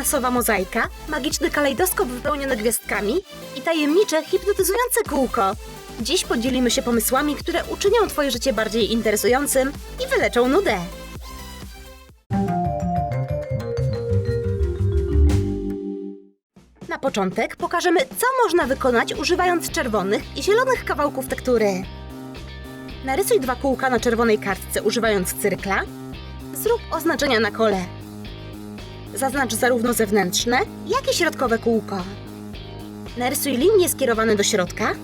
Ananasowa mozaika, magiczny kalejdoskop wypełniony gwiazdkami i tajemnicze, hipnotyzujące kółko. Dziś podzielimy się pomysłami, które uczynią Twoje życie bardziej interesującym i wyleczą nudę. Na początek pokażemy, co można wykonać używając czerwonych i zielonych kawałków tektury. Narysuj dwa kółka na czerwonej kartce używając cyrkla. Zrób oznaczenia na kole. Zaznacz zarówno zewnętrzne, jak i środkowe kółko. Narysuj linie skierowane do środka.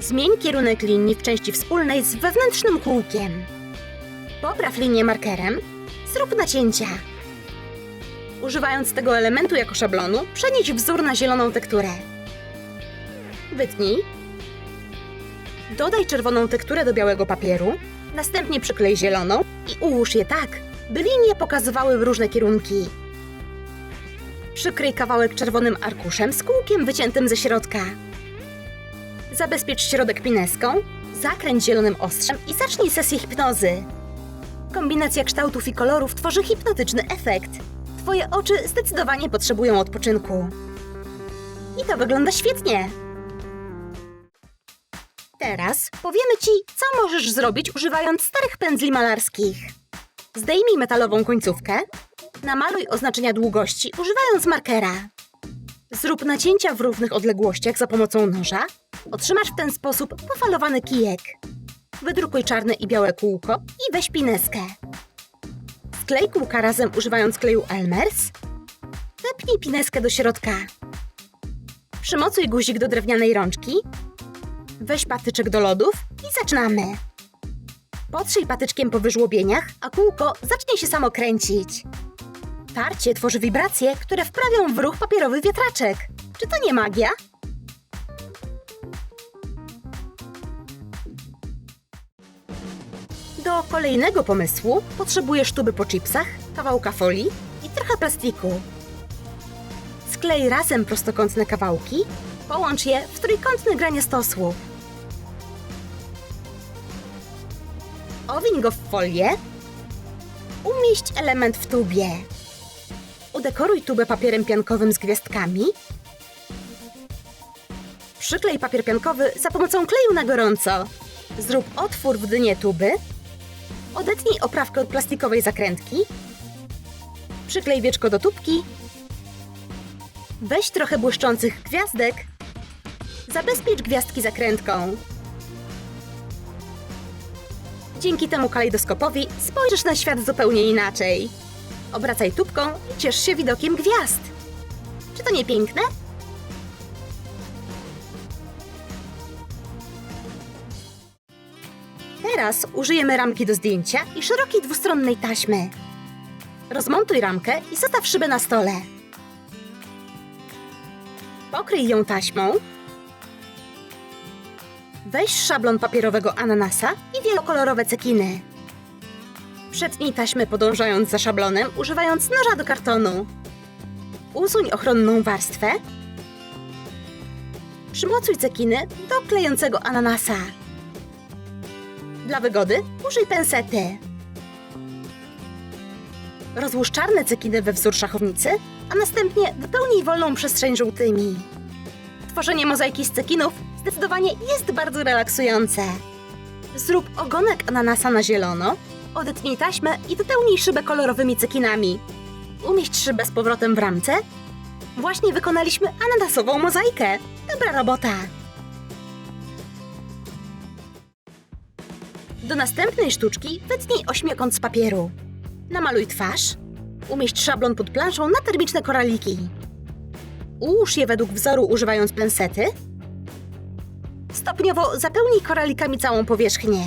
Zmień kierunek linii w części wspólnej z wewnętrznym kółkiem. Popraw linię markerem. Zrób nacięcia. Używając tego elementu jako szablonu, przenieś wzór na zieloną tekturę. Wytnij. Dodaj czerwoną tekturę do białego papieru, następnie przyklej zieloną i ułóż je tak, by linie pokazywały różne kierunki. Przykryj kawałek czerwonym arkuszem z kółkiem wyciętym ze środka. Zabezpiecz środek pineską, zakręć zielonym ostrzem i zacznij sesję hipnozy. Kombinacja kształtów i kolorów tworzy hipnotyczny efekt. Twoje oczy zdecydowanie potrzebują odpoczynku. I to wygląda świetnie. Teraz powiemy Ci, co możesz zrobić używając starych pędzli malarskich. Zdejmij metalową końcówkę, namaluj oznaczenia długości używając markera. Zrób nacięcia w równych odległościach za pomocą noża. Otrzymasz w ten sposób pofalowany kijek. Wydrukuj czarne i białe kółko i weź pineskę. Sklej kółka razem używając kleju Elmers. Wepnij pineskę do środka. Przymocuj guzik do drewnianej rączki. Weź patyczek do lodów i zaczynamy. Potrzyj patyczkiem po wyżłobieniach, a kółko zacznie się samo kręcić. Tarcie tworzy wibracje, które wprawią w ruch papierowy wiatraczek. Czy to nie magia? Do kolejnego pomysłu potrzebujesz tuby po chipsach, kawałka folii i trochę plastiku. Sklej razem prostokątne kawałki, połącz je w trójkątne granie stosłów. Owiń go w folię. Umieść element w tubie. Udekoruj tubę papierem piankowym z gwiazdkami. Przyklej papier piankowy za pomocą kleju na gorąco. Zrób otwór w dnie tuby. Odetnij oprawkę od plastikowej zakrętki. Przyklej wieczko do tubki. Weź trochę błyszczących gwiazdek. Zabezpiecz gwiazdki zakrętką. Dzięki temu kalejdoskopowi spojrzysz na świat zupełnie inaczej. Obracaj tubką i ciesz się widokiem gwiazd. Czy to nie piękne? Teraz użyjemy ramki do zdjęcia i szerokiej dwustronnej taśmy. Rozmontuj ramkę i zostaw szybę na stole. Pokryj ją taśmą. Weź szablon papierowego ananasa i wielokolorowe cekiny. Przetnij taśmę podążając za szablonem, używając noża do kartonu. Usuń ochronną warstwę. Przymocuj cekiny do klejącego ananasa. Dla wygody użyj pensety. Rozłóż czarne cekiny we wzór szachownicy, a następnie wypełnij wolną przestrzeń żółtymi. Tworzenie mozaiki z cekinów zdecydowanie jest bardzo relaksujące. Zrób ogonek ananasa na zielono, odetnij taśmę i wypełnij szybę kolorowymi cekinami. Umieść szybę z powrotem w ramce. Właśnie wykonaliśmy ananasową mozaikę. Dobra robota! Do następnej sztuczki wytnij ośmiokąt z papieru. Namaluj twarz. Umieść szablon pod planszą na termiczne koraliki. Ułóż je według wzoru używając pensety. Stopniowo zapełnij koralikami całą powierzchnię.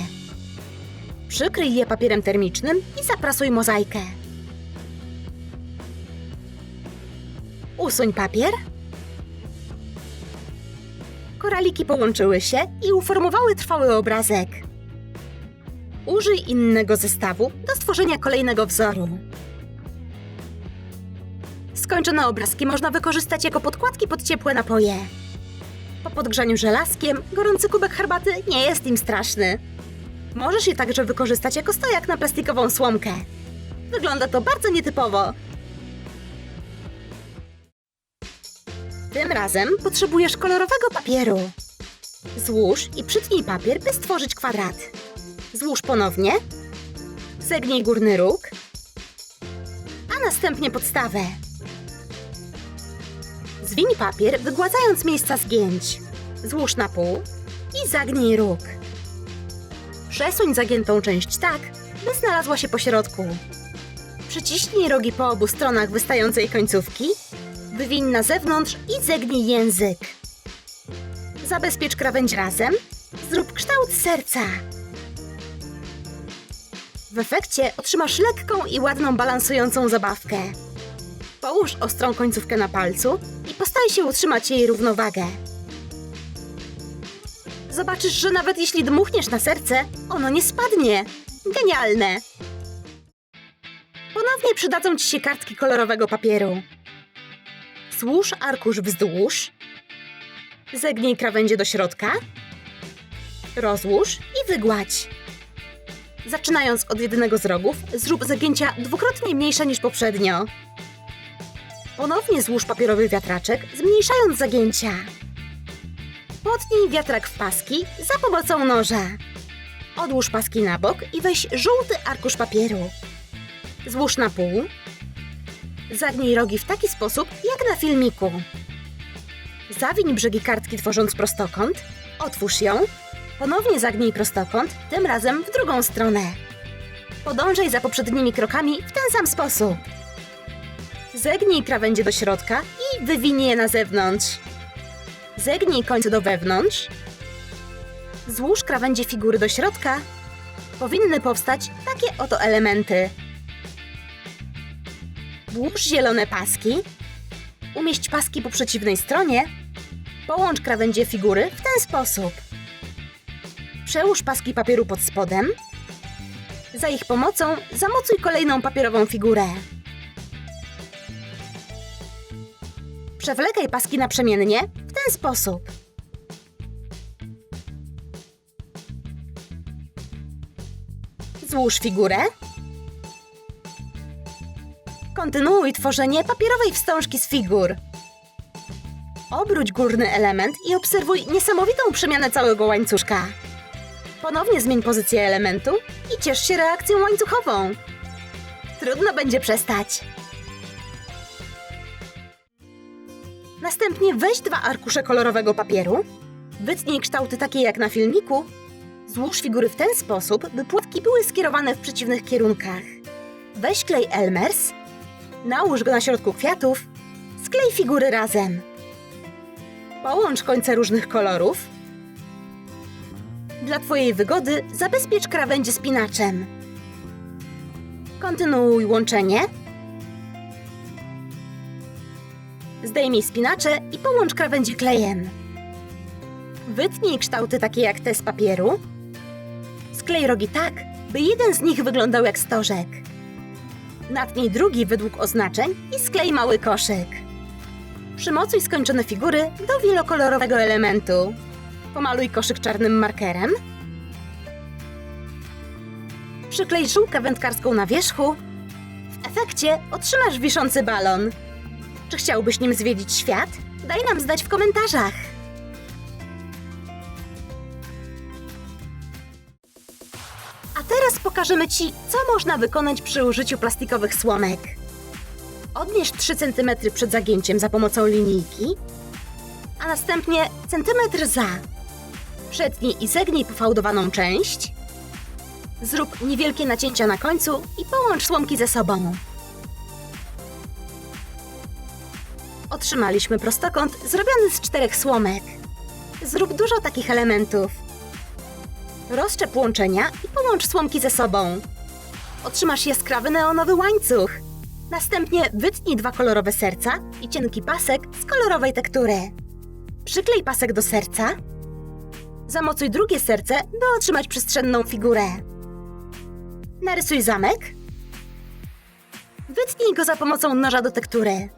Przykryj je papierem termicznym i zaprasuj mozaikę. Usuń papier. Koraliki połączyły się i uformowały trwały obrazek. Użyj innego zestawu do stworzenia kolejnego wzoru. Skończone obrazki można wykorzystać jako podkładki pod ciepłe napoje. Po podgrzaniu żelazkiem gorący kubek herbaty nie jest im straszny. Możesz je także wykorzystać jako stojak na plastikową słomkę. Wygląda to bardzo nietypowo. Tym razem potrzebujesz kolorowego papieru. Złóż i przytnij papier, by stworzyć kwadrat. Złóż ponownie. Zegnij górny róg. A następnie podstawę. Zwiń papier, wygładzając miejsca zgięć. Złóż na pół i zagnij róg. Przesuń zagiętą część tak, by znalazła się po środku. Przyciśnij rogi po obu stronach wystającej końcówki, wywiń na zewnątrz i zegnij język. Zabezpiecz krawędź razem, zrób kształt serca. W efekcie otrzymasz lekką i ładną balansującą zabawkę. Połóż ostrą końcówkę na palcu i postaraj się utrzymać jej równowagę. Zobaczysz, że nawet jeśli dmuchniesz na serce, ono nie spadnie. Genialne! Ponownie przydadzą Ci się kartki kolorowego papieru. Złóż arkusz wzdłuż. Zegnij krawędzie do środka. Rozłóż i wygładź. Zaczynając od jednego z rogów, zrób zagięcia dwukrotnie mniejsze niż poprzednio. Ponownie złóż papierowy wiatraczek, zmniejszając zagięcia. Potnij wiatrak w paski za pomocą noża. Odłóż paski na bok i weź żółty arkusz papieru. Złóż na pół. Zagnij rogi w taki sposób, jak na filmiku. Zawiń brzegi kartki tworząc prostokąt. Otwórz ją. Ponownie zagnij prostokąt, tym razem w drugą stronę. Podążaj za poprzednimi krokami w ten sam sposób. Zegnij krawędzie do środka i wywiń je na zewnątrz. Zegnij końce do wewnątrz. Złóż krawędzie figury do środka. Powinny powstać takie oto elementy. Włóż zielone paski. Umieść paski po przeciwnej stronie. Połącz krawędzie figury w ten sposób. Przełóż paski papieru pod spodem. Za ich pomocą zamocuj kolejną papierową figurę. Przewlekaj paski naprzemiennie w ten sposób. Złóż figurę. Kontynuuj tworzenie papierowej wstążki z figur. Obróć górny element i obserwuj niesamowitą przemianę całego łańcuszka. Ponownie zmień pozycję elementu i ciesz się reakcją łańcuchową. Trudno będzie przestać. Następnie weź dwa arkusze kolorowego papieru, wytnij kształty takie jak na filmiku, złóż figury w ten sposób, by płatki były skierowane w przeciwnych kierunkach. Weź klej Elmers, nałóż go na środku kwiatów, sklej figury razem. Połącz końce różnych kolorów. Dla Twojej wygody zabezpiecz krawędzie spinaczem. Kontynuuj łączenie. Zdejmij spinacze i połącz krawędzie klejem. Wytnij kształty takie jak te z papieru. Sklej rogi tak, by jeden z nich wyglądał jak stożek. Natnij drugi według oznaczeń i sklej mały koszyk. Przymocuj skończone figury do wielokolorowego elementu. Pomaluj koszyk czarnym markerem. Przyklej żółkę wędkarską na wierzchu. W efekcie otrzymasz wiszący balon. Czy chciałbyś nim zwiedzić świat? Daj nam znać w komentarzach. A teraz pokażemy Ci, co można wykonać przy użyciu plastikowych słomek. Odmierz 3 cm przed zagięciem za pomocą linijki, a następnie centymetr za. Przetnij i zegnij pofałdowaną część. Zrób niewielkie nacięcia na końcu i połącz słomki ze sobą. Otrzymaliśmy prostokąt zrobiony z czterech słomek. Zrób dużo takich elementów. Rozczep łączenia i połącz słomki ze sobą. Otrzymasz jaskrawy neonowy łańcuch. Następnie wytnij dwa kolorowe serca i cienki pasek z kolorowej tektury. Przyklej pasek do serca. Zamocuj drugie serce, by otrzymać przestrzenną figurę. Narysuj zamek. Wytnij go za pomocą noża do tektury.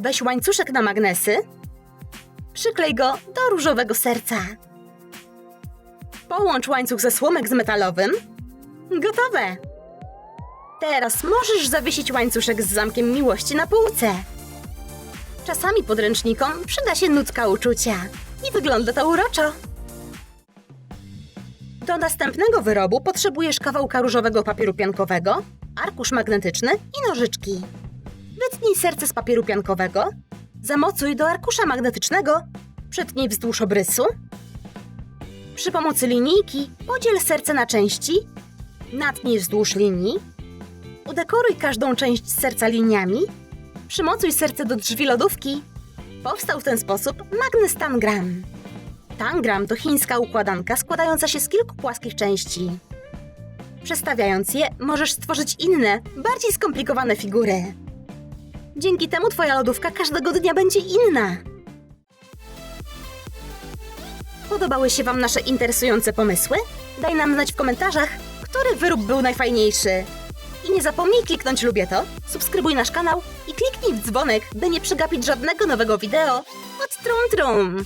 Weź łańcuszek na magnesy. Przyklej go do różowego serca. Połącz łańcuch ze słomek z metalowym. Gotowe! Teraz możesz zawiesić łańcuszek z zamkiem miłości na półce. Czasami podręcznikom przyda się nutka uczucia. I wygląda to uroczo. Do następnego wyrobu potrzebujesz kawałka różowego papieru piankowego, arkusz magnetyczny i nożyczki. Wytnij serce z papieru piankowego, zamocuj do arkusza magnetycznego, przetnij wzdłuż obrysu. Przy pomocy linijki podziel serce na części, natnij wzdłuż linii, udekoruj każdą część serca liniami, przymocuj serce do drzwi lodówki. Powstał w ten sposób magnes tangram. Tangram to chińska układanka składająca się z kilku płaskich części. Przestawiając je, możesz stworzyć inne, bardziej skomplikowane figury. Dzięki temu twoja lodówka każdego dnia będzie inna. Podobały się Wam nasze interesujące pomysły? Daj nam znać w komentarzach, który wyrób był najfajniejszy. I nie zapomnij kliknąć lubię to, subskrybuj nasz kanał i kliknij w dzwonek, by nie przegapić żadnego nowego wideo od Trum Trum.